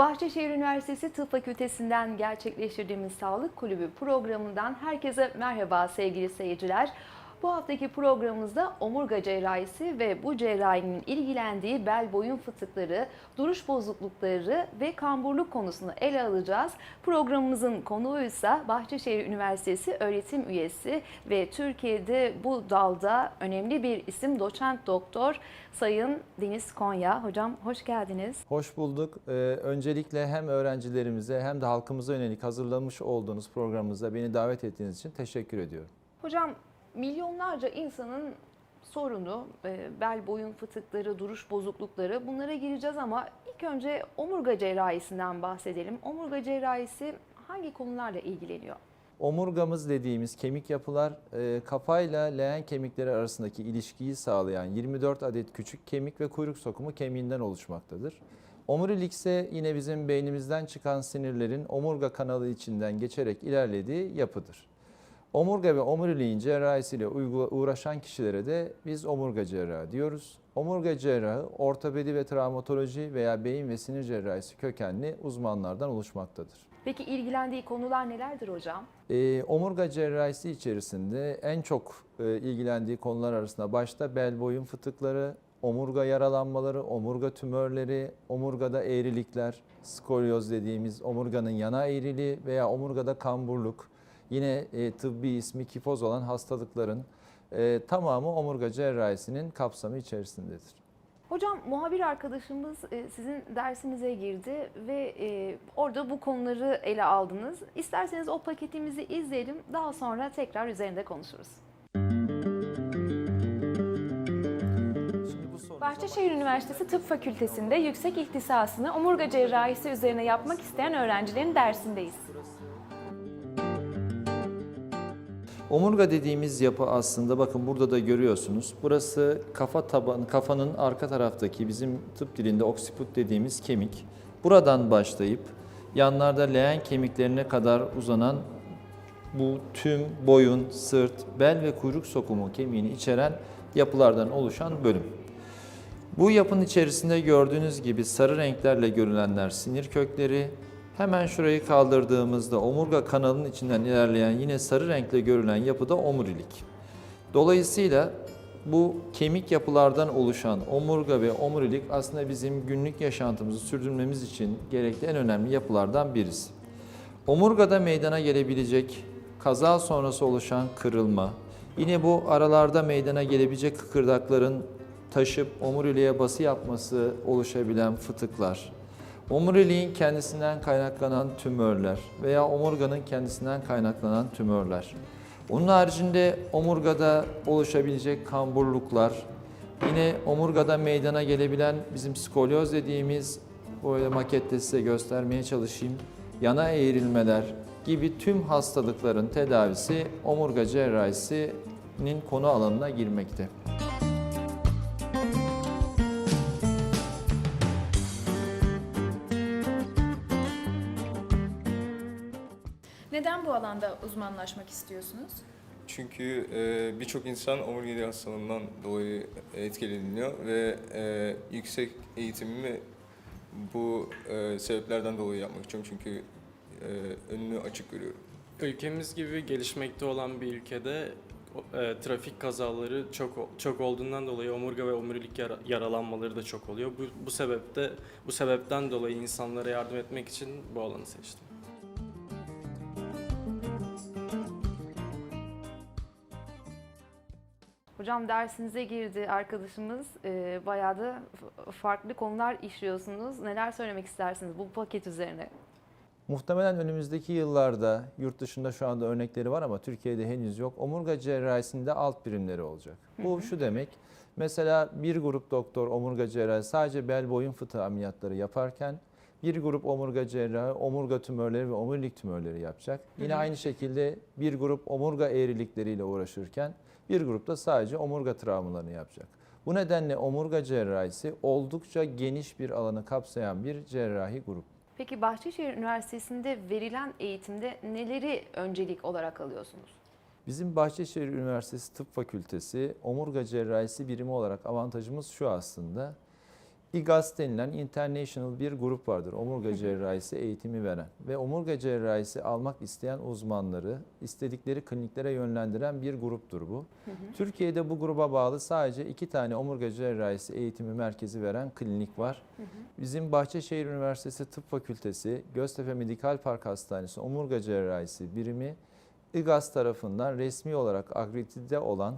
Bahçeşehir Üniversitesi Tıp Fakültesinden gerçekleştirdiğimiz Sağlık Kulübü programından herkese merhaba sevgili seyirciler. Bu haftaki programımızda omurga cerrahisi ve bu cerrahinin ilgilendiği bel boyun fıtıkları, duruş bozuklukları ve kamburluk konusunu ele alacağız. Programımızın konuğu ise Bahçeşehir Üniversitesi öğretim üyesi ve Türkiye'de bu dalda önemli bir isim doçent doktor Sayın Deniz Konya. Hocam hoş geldiniz. Hoş bulduk. Ee, öncelikle hem öğrencilerimize hem de halkımıza yönelik hazırlamış olduğunuz programımıza beni davet ettiğiniz için teşekkür ediyorum. Hocam milyonlarca insanın sorunu, e, bel boyun fıtıkları, duruş bozuklukları bunlara gireceğiz ama ilk önce omurga cerrahisinden bahsedelim. Omurga cerrahisi hangi konularla ilgileniyor? Omurgamız dediğimiz kemik yapılar e, kafayla leğen kemikleri arasındaki ilişkiyi sağlayan 24 adet küçük kemik ve kuyruk sokumu kemiğinden oluşmaktadır. Omurilik ise yine bizim beynimizden çıkan sinirlerin omurga kanalı içinden geçerek ilerlediği yapıdır. Omurga ve omuriliğin cerrahisiyle uğraşan kişilere de biz omurga cerrahı diyoruz. Omurga cerrahı ortopedi ve travmatoloji veya beyin ve sinir cerrahisi kökenli uzmanlardan oluşmaktadır. Peki ilgilendiği konular nelerdir hocam? Ee, omurga cerrahisi içerisinde en çok e, ilgilendiği konular arasında başta bel boyun fıtıkları, omurga yaralanmaları, omurga tümörleri, omurgada eğrilikler, skolyoz dediğimiz omurganın yana eğriliği veya omurgada kamburluk, yine e, tıbbi ismi kifoz olan hastalıkların e, tamamı omurga cerrahisinin kapsamı içerisindedir. Hocam muhabir arkadaşımız e, sizin dersinize girdi ve e, orada bu konuları ele aldınız. İsterseniz o paketimizi izleyelim daha sonra tekrar üzerinde konuşuruz. Bahçeşehir Üniversitesi Tıp Fakültesi'nde yüksek ihtisasını omurga cerrahisi üzerine yapmak isteyen öğrencilerin dersindeyiz. Omurga dediğimiz yapı aslında bakın burada da görüyorsunuz. Burası kafa tabanı, kafanın arka taraftaki bizim tıp dilinde oksiput dediğimiz kemik. Buradan başlayıp yanlarda leğen kemiklerine kadar uzanan bu tüm boyun, sırt, bel ve kuyruk sokumu kemiğini içeren yapılardan oluşan bölüm. Bu yapının içerisinde gördüğünüz gibi sarı renklerle görülenler sinir kökleri. Hemen şurayı kaldırdığımızda omurga kanalının içinden ilerleyen yine sarı renkle görülen yapı da omurilik. Dolayısıyla bu kemik yapılardan oluşan omurga ve omurilik aslında bizim günlük yaşantımızı sürdürmemiz için gerekli en önemli yapılardan birisi. Omurgada meydana gelebilecek kaza sonrası oluşan kırılma, yine bu aralarda meydana gelebilecek kıkırdakların taşıp omuriliğe bası yapması oluşabilen fıtıklar, omuriliğin kendisinden kaynaklanan tümörler veya omurganın kendisinden kaynaklanan tümörler. Onun haricinde omurgada oluşabilecek kamburluklar, yine omurgada meydana gelebilen bizim skolyoz dediğimiz böyle makette size göstermeye çalışayım. Yana eğrilmeler gibi tüm hastalıkların tedavisi omurga cerrahisinin konu alanına girmekte. Neden bu alanda uzmanlaşmak istiyorsunuz? Çünkü e, birçok insan omuriliği hastalığından dolayı etkileniyor ve e, yüksek eğitimimi bu e, sebeplerden dolayı yapmak istiyorum çünkü e, önünü açık görüyorum. Ülkemiz gibi gelişmekte olan bir ülkede e, trafik kazaları çok çok olduğundan dolayı omurga ve omurilik yara- yaralanmaları da çok oluyor. Bu, bu sebepte bu sebepten dolayı insanlara yardım etmek için bu alanı seçtim. Hocam dersinize girdi arkadaşımız. Ee, bayağı da farklı konular işliyorsunuz. Neler söylemek istersiniz bu paket üzerine? Muhtemelen önümüzdeki yıllarda yurt dışında şu anda örnekleri var ama Türkiye'de henüz yok. Omurga cerrahisinde alt birimleri olacak. Bu şu demek. Mesela bir grup doktor omurga cerrahi sadece bel boyun fıtığı ameliyatları yaparken bir grup omurga cerrahı omurga tümörleri ve omurilik tümörleri yapacak. Yine aynı şekilde bir grup omurga eğrilikleriyle uğraşırken bir grupta sadece omurga travmalarını yapacak. Bu nedenle omurga cerrahisi oldukça geniş bir alanı kapsayan bir cerrahi grup. Peki Bahçeşehir Üniversitesi'nde verilen eğitimde neleri öncelik olarak alıyorsunuz? Bizim Bahçeşehir Üniversitesi Tıp Fakültesi omurga cerrahisi birimi olarak avantajımız şu aslında. İGAS denilen international bir grup vardır. Omurga cerrahisi eğitimi veren ve omurga cerrahisi almak isteyen uzmanları istedikleri kliniklere yönlendiren bir gruptur bu. Türkiye'de bu gruba bağlı sadece iki tane omurga cerrahisi eğitimi merkezi veren klinik var. Bizim Bahçeşehir Üniversitesi Tıp Fakültesi, Göztepe Medikal Park Hastanesi Omurga Cerrahisi birimi İGAS tarafından resmi olarak akredite olan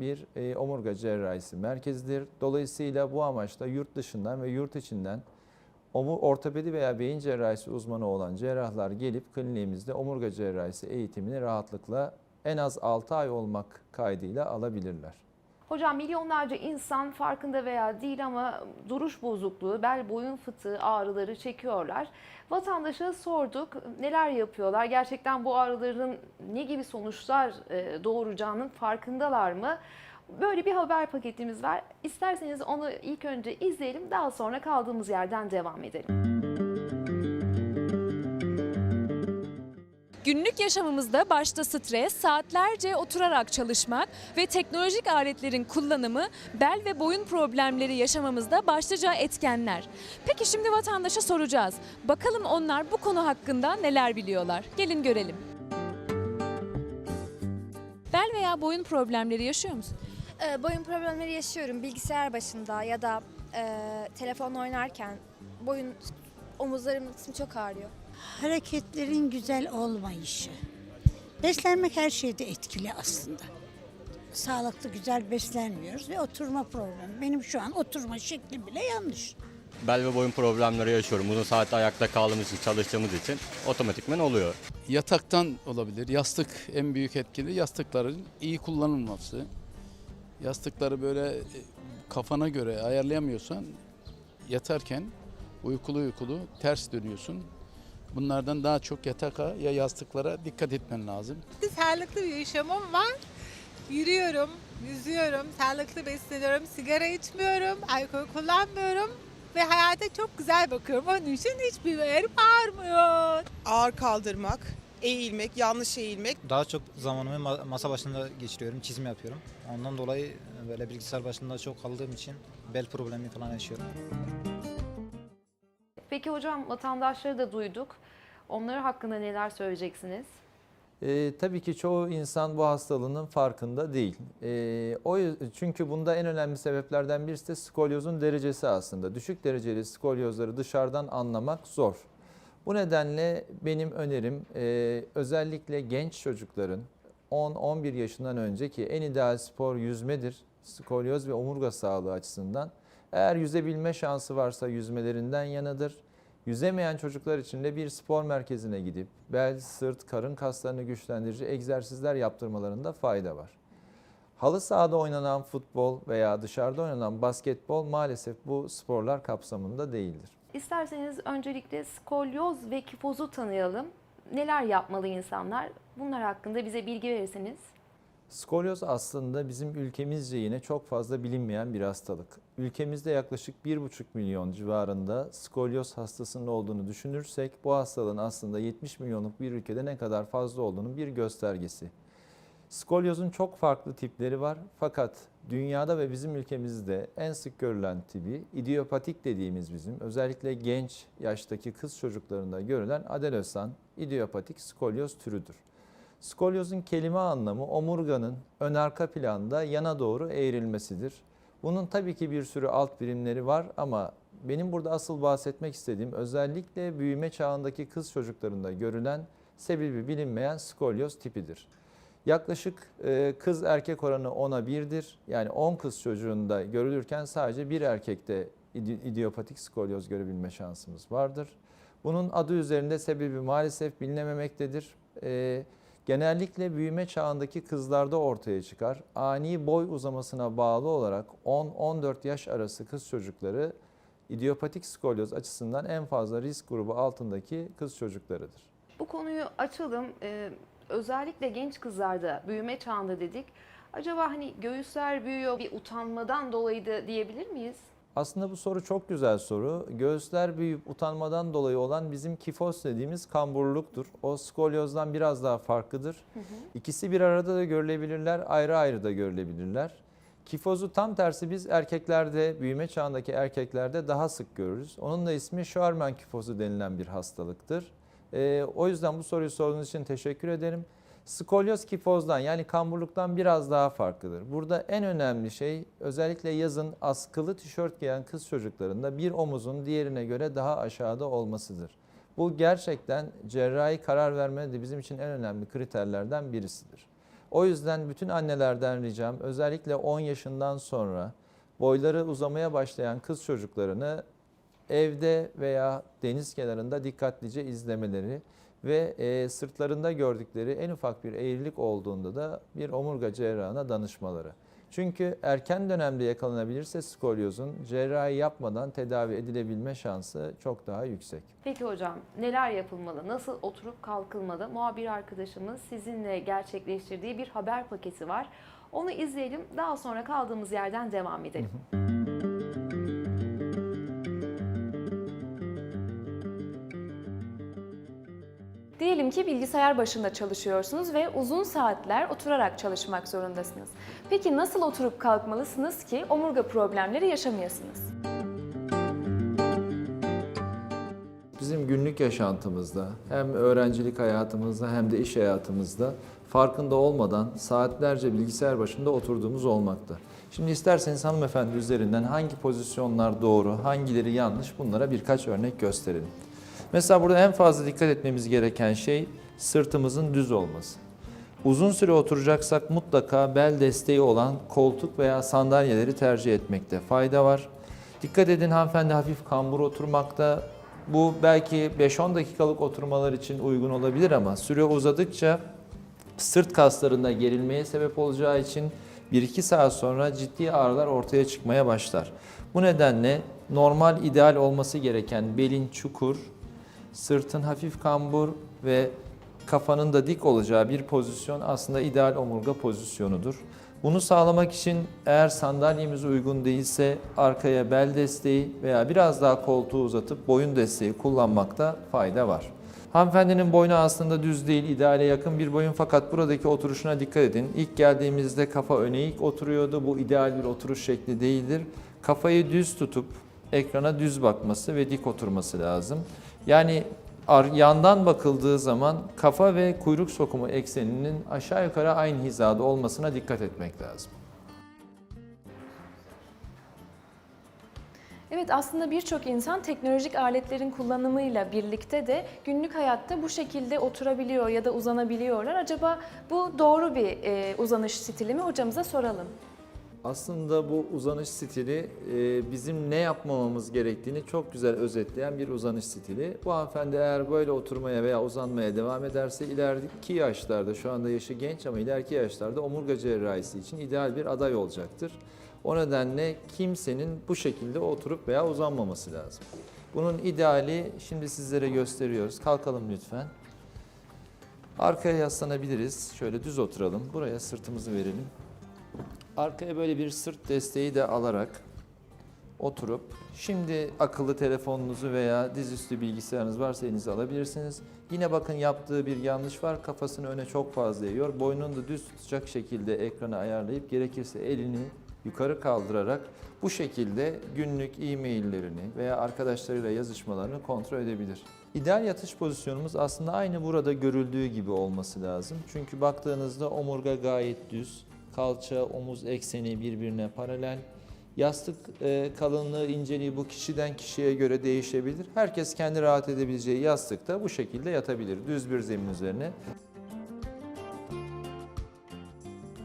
bir e, omurga cerrahisi merkezidir. Dolayısıyla bu amaçla yurt dışından ve yurt içinden omu, ortopedi veya beyin cerrahisi uzmanı olan cerrahlar gelip kliniğimizde omurga cerrahisi eğitimini rahatlıkla en az 6 ay olmak kaydıyla alabilirler. Hocam milyonlarca insan farkında veya değil ama duruş bozukluğu, bel boyun fıtığı ağrıları çekiyorlar. Vatandaşa sorduk neler yapıyorlar, gerçekten bu ağrıların ne gibi sonuçlar e, doğuracağının farkındalar mı? Böyle bir haber paketimiz var. İsterseniz onu ilk önce izleyelim, daha sonra kaldığımız yerden devam edelim. Günlük yaşamımızda başta stres, saatlerce oturarak çalışmak ve teknolojik aletlerin kullanımı bel ve boyun problemleri yaşamamızda başlıca etkenler. Peki şimdi vatandaşa soracağız. Bakalım onlar bu konu hakkında neler biliyorlar? Gelin görelim. Bel veya boyun problemleri yaşıyor musun? Ee, boyun problemleri yaşıyorum bilgisayar başında ya da e, telefon oynarken boyun omuzlarımın kısmı çok ağrıyor. Hareketlerin güzel olmayışı. Beslenmek her şeyde etkili aslında. Sağlıklı güzel beslenmiyoruz ve oturma problemi. Benim şu an oturma şeklim bile yanlış. bel ve boyun problemleri yaşıyorum. Uzun saatte ayakta kaldığımız için, çalıştığımız için otomatikmen oluyor. Yataktan olabilir. Yastık en büyük etkili. Yastıkların iyi kullanılması. Yastıkları böyle e, kafana göre ayarlayamıyorsan yatarken uykulu uykulu ters dönüyorsun. Bunlardan daha çok yataka ya yastıklara dikkat etmen lazım. Sağlıklı bir yaşamım var. Yürüyorum, yüzüyorum, sağlıklı besleniyorum, sigara içmiyorum, alkol kullanmıyorum ve hayata çok güzel bakıyorum. Onun için hiçbir yerim ağrımıyor. ağır kaldırmak, eğilmek, yanlış eğilmek. Daha çok zamanımı ma- masa başında geçiriyorum, çizim yapıyorum. Ondan dolayı böyle bilgisayar başında çok kaldığım için bel problemi falan yaşıyorum. Peki hocam vatandaşları da duyduk. Onları hakkında neler söyleyeceksiniz? E, tabii ki çoğu insan bu hastalığının farkında değil. E, o çünkü bunda en önemli sebeplerden birisi de skolyozun derecesi aslında. Düşük dereceli skolyozları dışarıdan anlamak zor. Bu nedenle benim önerim e, özellikle genç çocukların 10-11 yaşından önceki en ideal spor yüzmedir. Skolyoz ve omurga sağlığı açısından. Eğer yüzebilme şansı varsa yüzmelerinden yanıdır. Yüzemeyen çocuklar için de bir spor merkezine gidip bel, sırt, karın kaslarını güçlendirici egzersizler yaptırmalarında fayda var. Halı sahada oynanan futbol veya dışarıda oynanan basketbol maalesef bu sporlar kapsamında değildir. İsterseniz öncelikle skolyoz ve kifozu tanıyalım. Neler yapmalı insanlar? Bunlar hakkında bize bilgi verirseniz. Skolyoz aslında bizim ülkemizce yine çok fazla bilinmeyen bir hastalık. Ülkemizde yaklaşık 1,5 milyon civarında skolyoz hastasının olduğunu düşünürsek bu hastalığın aslında 70 milyonluk bir ülkede ne kadar fazla olduğunun bir göstergesi. Skolyozun çok farklı tipleri var fakat dünyada ve bizim ülkemizde en sık görülen tipi idiopatik dediğimiz bizim özellikle genç yaştaki kız çocuklarında görülen adolesan idiopatik skolyoz türüdür. Skolyozun kelime anlamı omurganın ön arka planda yana doğru eğrilmesidir. Bunun tabii ki bir sürü alt birimleri var ama benim burada asıl bahsetmek istediğim özellikle büyüme çağındaki kız çocuklarında görülen sebebi bilinmeyen skolyoz tipidir. Yaklaşık e, kız erkek oranı 10'a 1'dir. Yani 10 kız çocuğunda görülürken sadece bir erkekte idi- idiopatik skolyoz görebilme şansımız vardır. Bunun adı üzerinde sebebi maalesef bilinememektedir. E, genellikle büyüme çağındaki kızlarda ortaya çıkar. Ani boy uzamasına bağlı olarak 10-14 yaş arası kız çocukları idiopatik skolyoz açısından en fazla risk grubu altındaki kız çocuklarıdır. Bu konuyu açalım. Ee, özellikle genç kızlarda büyüme çağında dedik. Acaba hani göğüsler büyüyor bir utanmadan dolayı da diyebilir miyiz? Aslında bu soru çok güzel soru. Göğüsler büyüyüp utanmadan dolayı olan bizim kifoz dediğimiz kamburluktur. O skolyozdan biraz daha farklıdır. İkisi bir arada da görülebilirler, ayrı ayrı da görülebilirler. Kifozu tam tersi biz erkeklerde, büyüme çağındaki erkeklerde daha sık görürüz. Onun da ismi Scheuermann kifozu denilen bir hastalıktır. Ee, o yüzden bu soruyu sorduğunuz için teşekkür ederim. Skolyoz kifozdan yani kamburluktan biraz daha farklıdır. Burada en önemli şey özellikle yazın askılı tişört giyen kız çocuklarında bir omuzun diğerine göre daha aşağıda olmasıdır. Bu gerçekten cerrahi karar vermede bizim için en önemli kriterlerden birisidir. O yüzden bütün annelerden ricam özellikle 10 yaşından sonra boyları uzamaya başlayan kız çocuklarını evde veya deniz kenarında dikkatlice izlemeleri ve e, sırtlarında gördükleri en ufak bir eğrilik olduğunda da bir omurga cerrahına danışmaları. Çünkü erken dönemde yakalanabilirse skolyozun cerrahi yapmadan tedavi edilebilme şansı çok daha yüksek. Peki hocam neler yapılmalı? Nasıl oturup kalkılmalı? Muhabir arkadaşımız sizinle gerçekleştirdiği bir haber paketi var. Onu izleyelim. Daha sonra kaldığımız yerden devam edelim. Diyelim ki bilgisayar başında çalışıyorsunuz ve uzun saatler oturarak çalışmak zorundasınız. Peki nasıl oturup kalkmalısınız ki omurga problemleri yaşamayasınız? Bizim günlük yaşantımızda hem öğrencilik hayatımızda hem de iş hayatımızda farkında olmadan saatlerce bilgisayar başında oturduğumuz olmakta. Şimdi isterseniz hanımefendi üzerinden hangi pozisyonlar doğru, hangileri yanlış bunlara birkaç örnek gösterelim. Mesela burada en fazla dikkat etmemiz gereken şey sırtımızın düz olması. Uzun süre oturacaksak mutlaka bel desteği olan koltuk veya sandalyeleri tercih etmekte fayda var. Dikkat edin hanımefendi hafif kambur oturmakta. Bu belki 5-10 dakikalık oturmalar için uygun olabilir ama süre uzadıkça sırt kaslarında gerilmeye sebep olacağı için 1-2 saat sonra ciddi ağrılar ortaya çıkmaya başlar. Bu nedenle normal ideal olması gereken belin çukur, sırtın hafif kambur ve kafanın da dik olacağı bir pozisyon aslında ideal omurga pozisyonudur. Bunu sağlamak için eğer sandalyemiz uygun değilse arkaya bel desteği veya biraz daha koltuğu uzatıp boyun desteği kullanmakta fayda var. Hanımefendinin boynu aslında düz değil, ideale yakın bir boyun fakat buradaki oturuşuna dikkat edin. İlk geldiğimizde kafa öne eğik oturuyordu. Bu ideal bir oturuş şekli değildir. Kafayı düz tutup ekrana düz bakması ve dik oturması lazım. Yani yandan bakıldığı zaman kafa ve kuyruk sokumu ekseninin aşağı yukarı aynı hizada olmasına dikkat etmek lazım. Evet aslında birçok insan teknolojik aletlerin kullanımıyla birlikte de günlük hayatta bu şekilde oturabiliyor ya da uzanabiliyorlar. Acaba bu doğru bir uzanış stili mi hocamıza soralım. Aslında bu uzanış stili e, bizim ne yapmamamız gerektiğini çok güzel özetleyen bir uzanış stili. Bu hanımefendi eğer böyle oturmaya veya uzanmaya devam ederse ileriki yaşlarda, şu anda yaşı genç ama ileriki yaşlarda omurga cerrahisi için ideal bir aday olacaktır. O nedenle kimsenin bu şekilde oturup veya uzanmaması lazım. Bunun ideali şimdi sizlere gösteriyoruz. Kalkalım lütfen. Arkaya yaslanabiliriz. Şöyle düz oturalım. Buraya sırtımızı verelim. Arkaya böyle bir sırt desteği de alarak oturup şimdi akıllı telefonunuzu veya dizüstü bilgisayarınız varsa elinize alabilirsiniz. Yine bakın yaptığı bir yanlış var. Kafasını öne çok fazla eğiyor. Boynunu da düz tutacak şekilde ekranı ayarlayıp gerekirse elini yukarı kaldırarak bu şekilde günlük e-maillerini veya arkadaşlarıyla yazışmalarını kontrol edebilir. İdeal yatış pozisyonumuz aslında aynı burada görüldüğü gibi olması lazım. Çünkü baktığınızda omurga gayet düz, kalça, omuz ekseni birbirine paralel. Yastık e, kalınlığı, inceliği bu kişiden kişiye göre değişebilir. Herkes kendi rahat edebileceği yastıkta bu şekilde yatabilir. Düz bir zemin üzerine.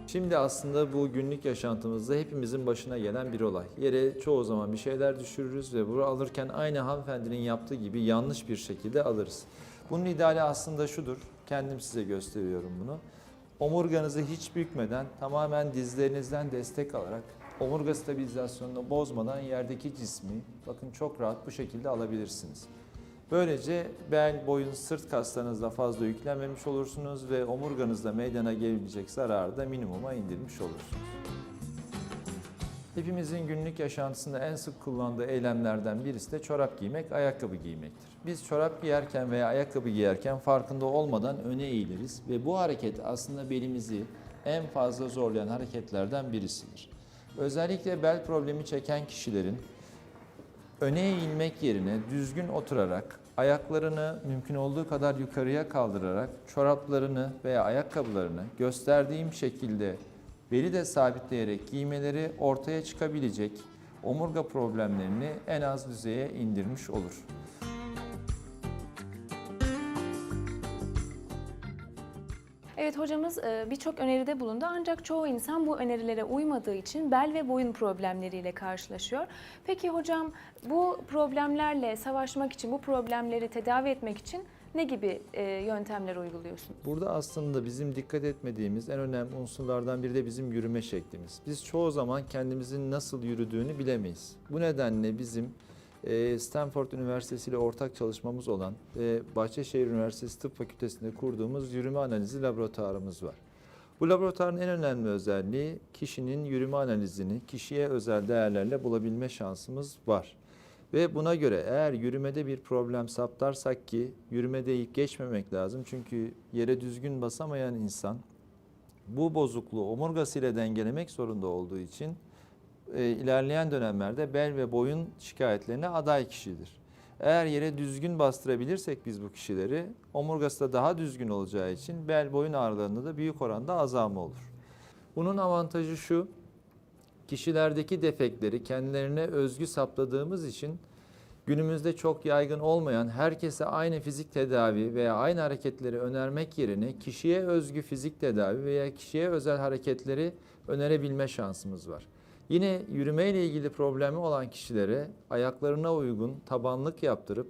Şimdi aslında bu günlük yaşantımızda hepimizin başına gelen bir olay. Yere çoğu zaman bir şeyler düşürürüz ve bunu alırken aynı hanımefendinin yaptığı gibi yanlış bir şekilde alırız. Bunun ideali aslında şudur. Kendim size gösteriyorum bunu. Omurganızı hiç bükmeden tamamen dizlerinizden destek alarak omurga stabilizasyonunu bozmadan yerdeki cismi bakın çok rahat bu şekilde alabilirsiniz. Böylece bel, boyun, sırt kaslarınızda fazla yüklenmemiş olursunuz ve omurganızda meydana gelebilecek zararı da minimuma indirmiş olursunuz. Hepimizin günlük yaşantısında en sık kullandığı eylemlerden birisi de çorap giymek, ayakkabı giymektir. Biz çorap giyerken veya ayakkabı giyerken farkında olmadan öne eğiliriz ve bu hareket aslında belimizi en fazla zorlayan hareketlerden birisidir. Özellikle bel problemi çeken kişilerin öne eğilmek yerine düzgün oturarak ayaklarını mümkün olduğu kadar yukarıya kaldırarak çoraplarını veya ayakkabılarını gösterdiğim şekilde beli de sabitleyerek giymeleri ortaya çıkabilecek omurga problemlerini en az düzeye indirmiş olur. Evet hocamız e, birçok öneride bulundu ancak çoğu insan bu önerilere uymadığı için bel ve boyun problemleriyle karşılaşıyor. Peki hocam bu problemlerle savaşmak için, bu problemleri tedavi etmek için ne gibi e, yöntemler uyguluyorsun? Burada aslında bizim dikkat etmediğimiz en önemli unsurlardan biri de bizim yürüme şeklimiz. Biz çoğu zaman kendimizin nasıl yürüdüğünü bilemeyiz. Bu nedenle bizim e, Stanford Üniversitesi ile ortak çalışmamız olan ve Bahçeşehir Üniversitesi Tıp Fakültesi'nde kurduğumuz yürüme analizi laboratuvarımız var. Bu laboratuvarın en önemli özelliği kişinin yürüme analizini kişiye özel değerlerle bulabilme şansımız var. Ve buna göre eğer yürümede bir problem saptarsak ki yürümede ilk geçmemek lazım. Çünkü yere düzgün basamayan insan bu bozukluğu omurgasıyla dengelemek zorunda olduğu için e, ilerleyen dönemlerde bel ve boyun şikayetlerine aday kişidir. Eğer yere düzgün bastırabilirsek biz bu kişileri omurgası da daha düzgün olacağı için bel boyun ağrılarında da büyük oranda azalma olur. Bunun avantajı şu, kişilerdeki defekleri kendilerine özgü saptadığımız için günümüzde çok yaygın olmayan herkese aynı fizik tedavi veya aynı hareketleri önermek yerine kişiye özgü fizik tedavi veya kişiye özel hareketleri önerebilme şansımız var. Yine yürüme ile ilgili problemi olan kişilere ayaklarına uygun tabanlık yaptırıp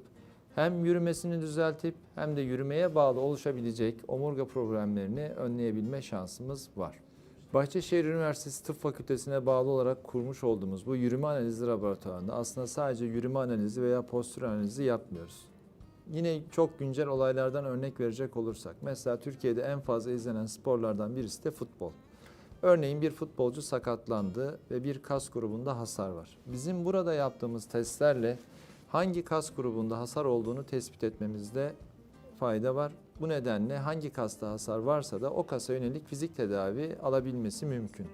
hem yürümesini düzeltip hem de yürümeye bağlı oluşabilecek omurga problemlerini önleyebilme şansımız var. Bahçeşehir Üniversitesi Tıp Fakültesine bağlı olarak kurmuş olduğumuz bu yürüme analizi laboratuvarında aslında sadece yürüme analizi veya postür analizi yapmıyoruz. Yine çok güncel olaylardan örnek verecek olursak, mesela Türkiye'de en fazla izlenen sporlardan birisi de futbol. Örneğin bir futbolcu sakatlandı ve bir kas grubunda hasar var. Bizim burada yaptığımız testlerle hangi kas grubunda hasar olduğunu tespit etmemizde fayda var. Bu nedenle hangi kasta hasar varsa da o kasa yönelik fizik tedavi alabilmesi mümkün.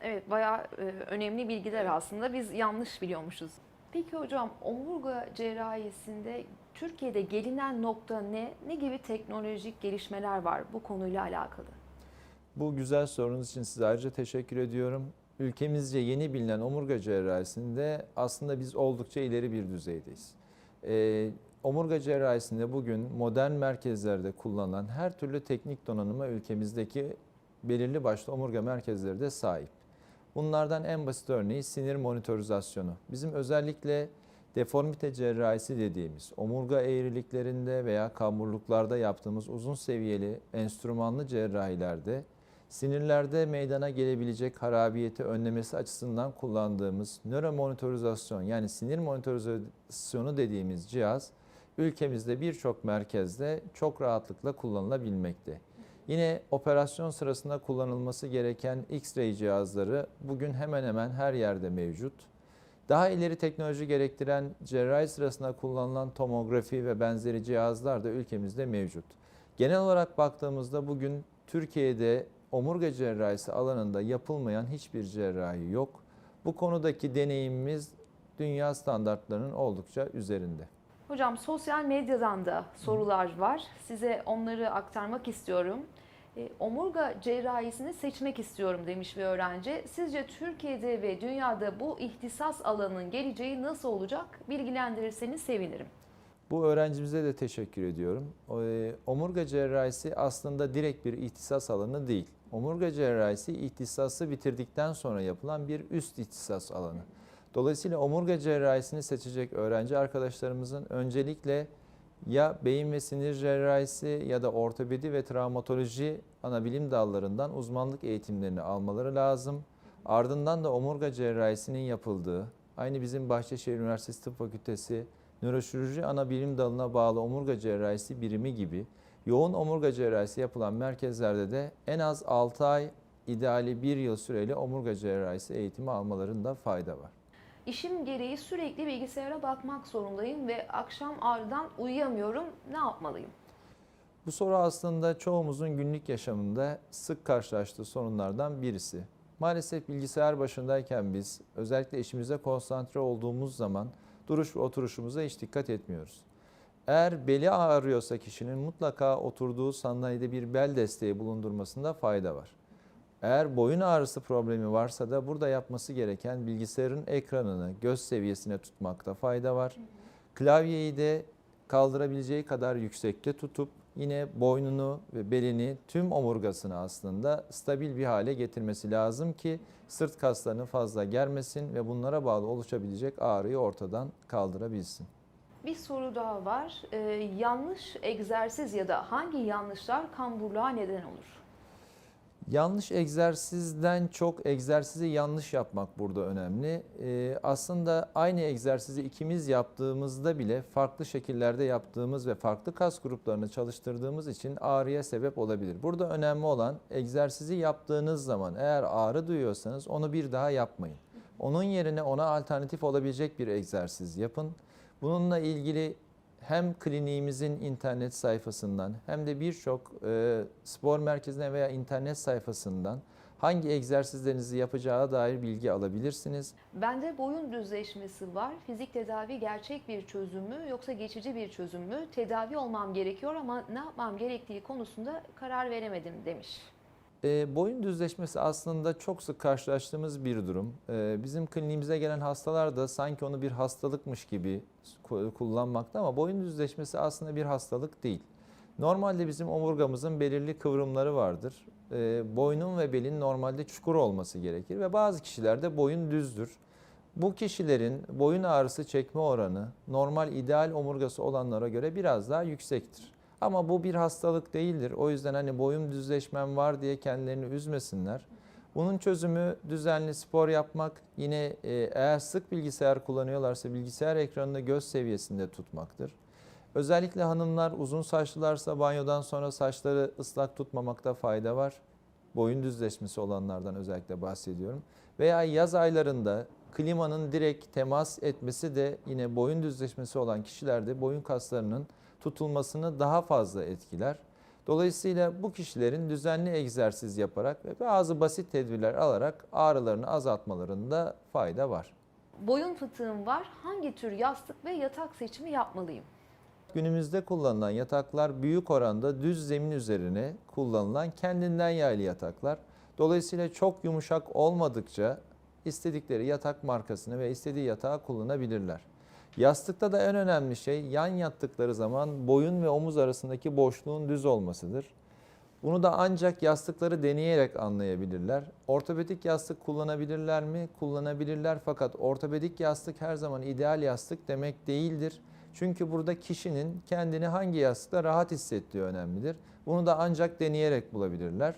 Evet bayağı e, önemli bilgiler aslında. Biz yanlış biliyormuşuz. Peki hocam omurga cerrahisinde Türkiye'de gelinen nokta ne? Ne gibi teknolojik gelişmeler var bu konuyla alakalı? Bu güzel sorunuz için size ayrıca teşekkür ediyorum. Ülkemizce yeni bilinen omurga cerrahisinde aslında biz oldukça ileri bir düzeydeyiz. Ee, omurga cerrahisinde bugün modern merkezlerde kullanılan her türlü teknik donanıma ülkemizdeki belirli başlı omurga merkezleri de sahip. Bunlardan en basit örneği sinir monitorizasyonu. Bizim özellikle deformite cerrahisi dediğimiz omurga eğriliklerinde veya kamburluklarda yaptığımız uzun seviyeli enstrümanlı cerrahilerde sinirlerde meydana gelebilecek harabiyeti önlemesi açısından kullandığımız nöromonitorizasyon yani sinir monitorizasyonu dediğimiz cihaz ülkemizde birçok merkezde çok rahatlıkla kullanılabilmekte. Yine operasyon sırasında kullanılması gereken X-ray cihazları bugün hemen hemen her yerde mevcut. Daha ileri teknoloji gerektiren cerrahi sırasında kullanılan tomografi ve benzeri cihazlar da ülkemizde mevcut. Genel olarak baktığımızda bugün Türkiye'de omurga cerrahisi alanında yapılmayan hiçbir cerrahi yok. Bu konudaki deneyimimiz dünya standartlarının oldukça üzerinde. Hocam sosyal medyadan da sorular var. Size onları aktarmak istiyorum. E, omurga cerrahisini seçmek istiyorum demiş bir öğrenci. Sizce Türkiye'de ve dünyada bu ihtisas alanının geleceği nasıl olacak? Bilgilendirirseniz sevinirim. Bu öğrencimize de teşekkür ediyorum. E, Omurga cerrahisi aslında direkt bir ihtisas alanı değil. Omurga cerrahisi ihtisası bitirdikten sonra yapılan bir üst ihtisas alanı. Dolayısıyla omurga cerrahisini seçecek öğrenci arkadaşlarımızın öncelikle ya beyin ve sinir cerrahisi ya da ortopedi ve travmatoloji ana bilim dallarından uzmanlık eğitimlerini almaları lazım. Ardından da omurga cerrahisinin yapıldığı, aynı bizim Bahçeşehir Üniversitesi Tıp Fakültesi nöroşirurji ana bilim dalına bağlı omurga cerrahisi birimi gibi yoğun omurga cerrahisi yapılan merkezlerde de en az 6 ay ideali 1 yıl süreli omurga cerrahisi eğitimi almalarında fayda var. İşim gereği sürekli bilgisayara bakmak zorundayım ve akşam ağrıdan uyuyamıyorum. Ne yapmalıyım? Bu soru aslında çoğumuzun günlük yaşamında sık karşılaştığı sorunlardan birisi. Maalesef bilgisayar başındayken biz özellikle işimize konsantre olduğumuz zaman duruş ve oturuşumuza hiç dikkat etmiyoruz. Eğer beli ağrıyorsa kişinin mutlaka oturduğu sandalyede bir bel desteği bulundurmasında fayda var. Eğer boyun ağrısı problemi varsa da burada yapması gereken bilgisayarın ekranını göz seviyesine tutmakta fayda var. Klavyeyi de kaldırabileceği kadar yüksekte tutup yine boynunu ve belini tüm omurgasını aslında stabil bir hale getirmesi lazım ki sırt kaslarını fazla germesin ve bunlara bağlı oluşabilecek ağrıyı ortadan kaldırabilsin. Bir soru daha var. Ee, yanlış egzersiz ya da hangi yanlışlar kamburluğa neden olur? Yanlış egzersizden çok egzersizi yanlış yapmak burada önemli. Ee, aslında aynı egzersizi ikimiz yaptığımızda bile farklı şekillerde yaptığımız ve farklı kas gruplarını çalıştırdığımız için ağrıya sebep olabilir. Burada önemli olan egzersizi yaptığınız zaman eğer ağrı duyuyorsanız onu bir daha yapmayın. Onun yerine ona alternatif olabilecek bir egzersiz yapın. Bununla ilgili hem kliniğimizin internet sayfasından hem de birçok e, spor merkezine veya internet sayfasından hangi egzersizlerinizi yapacağı dair bilgi alabilirsiniz. Bende boyun düzleşmesi var. Fizik tedavi gerçek bir çözüm mü yoksa geçici bir çözüm mü? Tedavi olmam gerekiyor ama ne yapmam gerektiği konusunda karar veremedim demiş. E, boyun düzleşmesi aslında çok sık karşılaştığımız bir durum. E, bizim kliniğimize gelen hastalar da sanki onu bir hastalıkmış gibi ku- kullanmakta ama boyun düzleşmesi aslında bir hastalık değil. Normalde bizim omurgamızın belirli kıvrımları vardır. E, boynun ve belin normalde çukur olması gerekir ve bazı kişilerde boyun düzdür. Bu kişilerin boyun ağrısı çekme oranı normal ideal omurgası olanlara göre biraz daha yüksektir. Ama bu bir hastalık değildir. O yüzden hani boyun düzleşmem var diye kendilerini üzmesinler. Bunun çözümü düzenli spor yapmak, yine e, eğer sık bilgisayar kullanıyorlarsa bilgisayar ekranını göz seviyesinde tutmaktır. Özellikle hanımlar uzun saçlılarsa banyodan sonra saçları ıslak tutmamakta fayda var. Boyun düzleşmesi olanlardan özellikle bahsediyorum. Veya yaz aylarında klimanın direkt temas etmesi de yine boyun düzleşmesi olan kişilerde boyun kaslarının tutulmasını daha fazla etkiler. Dolayısıyla bu kişilerin düzenli egzersiz yaparak ve bazı basit tedbirler alarak ağrılarını azaltmalarında fayda var. Boyun fıtığım var. Hangi tür yastık ve yatak seçimi yapmalıyım? Günümüzde kullanılan yataklar büyük oranda düz zemin üzerine kullanılan kendinden yaylı yataklar. Dolayısıyla çok yumuşak olmadıkça istedikleri yatak markasını ve istediği yatağı kullanabilirler. Yastıkta da en önemli şey yan yattıkları zaman boyun ve omuz arasındaki boşluğun düz olmasıdır. Bunu da ancak yastıkları deneyerek anlayabilirler. Ortopedik yastık kullanabilirler mi? Kullanabilirler fakat ortopedik yastık her zaman ideal yastık demek değildir. Çünkü burada kişinin kendini hangi yastıkta rahat hissettiği önemlidir. Bunu da ancak deneyerek bulabilirler.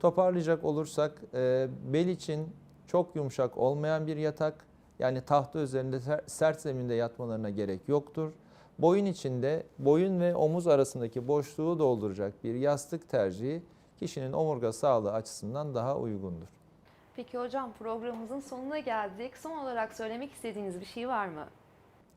Toparlayacak olursak e, bel için çok yumuşak olmayan bir yatak yani tahta üzerinde ser- sert zeminde yatmalarına gerek yoktur. Boyun içinde boyun ve omuz arasındaki boşluğu dolduracak bir yastık tercihi kişinin omurga sağlığı açısından daha uygundur. Peki hocam programımızın sonuna geldik. Son olarak söylemek istediğiniz bir şey var mı?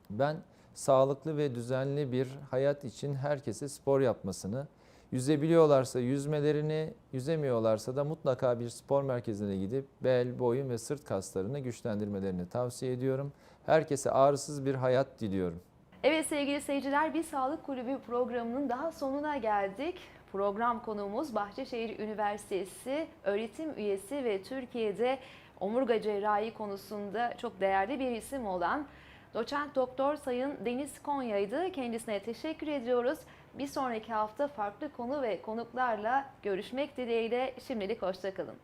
Ben sağlıklı ve düzenli bir hayat için herkese spor yapmasını, yüzebiliyorlarsa yüzmelerini, yüzemiyorlarsa da mutlaka bir spor merkezine gidip bel, boyun ve sırt kaslarını güçlendirmelerini tavsiye ediyorum. Herkese ağrısız bir hayat diliyorum. Evet sevgili seyirciler bir sağlık kulübü programının daha sonuna geldik. Program konuğumuz Bahçeşehir Üniversitesi öğretim üyesi ve Türkiye'de omurga cerrahi konusunda çok değerli bir isim olan doçent doktor Sayın Deniz Konya'ydı. Kendisine teşekkür ediyoruz. Bir sonraki hafta farklı konu ve konuklarla görüşmek dileğiyle şimdilik hoşçakalın.